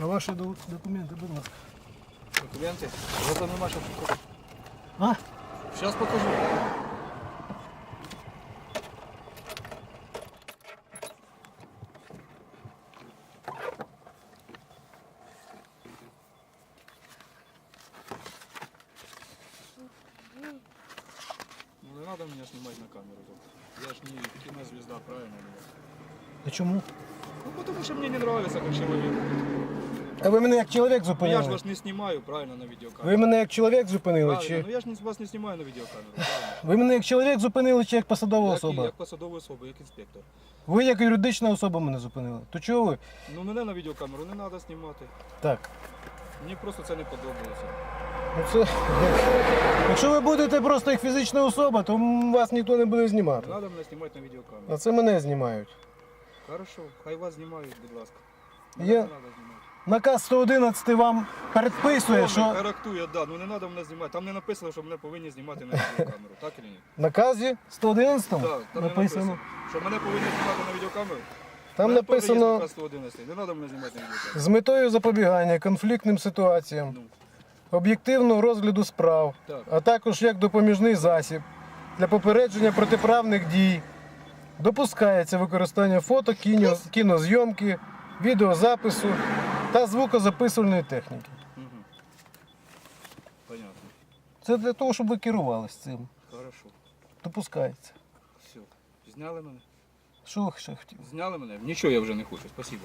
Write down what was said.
А ваші до- документи, будь ласка. Документи? Зато нема що покажу. А? Зараз покажу. Ну не надо меня снимать на камеру. тут. Я ж не кинозвезда, правильно? А чому? Ну потому что мне не нравится как человек. А ви мене як чоловік Ну, я ж зупинили? вас не снимаю, правильно, на видеокамеру. Ви мене як чоловік зупинили, Правильно, чи. ну я ж не- вас не снимаю на видеокамеру. Правильно. Ви мене як чоловік зупинили, чи як посадова Як, особа? як посадова особа, як інспектор. Ви як юридична особа мене зупинили. То чого ви? Ну мене на відеокамеру не треба знімати. Так. Мені просто це не подобається. Ну, це... Якщо ви будете просто як фізична особа, то м, вас ніхто не буде Не знімати. треба мене знімати на відеокамеру. А це мене знімають. Хорошо, хай вас знімають, будь ласка. Я- Не треба. Наказ 111 вам передписує, що Характує, да, ну не треба мене знімати. Там не написано, що мене повинні знімати на відеокамеру, так чи ні? в наказі 111 Так, там не написано. написано. Що мене повинні знімати на відеокамеру? Там Мене теж є написано наказ 111, не треба мене знімати на відеокамеру. з метою запобігання конфліктним ситуаціям, Ну, об'єктивного розгляду справ, Так. а також як допоміжний засіб для попередження протиправних дій. Допускається використання фото, кіно, кінозйомки, відеозапису та звукозаписувальної техніки. угу. Понятно. Це для того, щоб ви керувалися цим. Хорошо. Допускається. Все. Зняли мене? Що ви ще хотіли? Зняли мене? Нічого я вже не хочу, спасибо.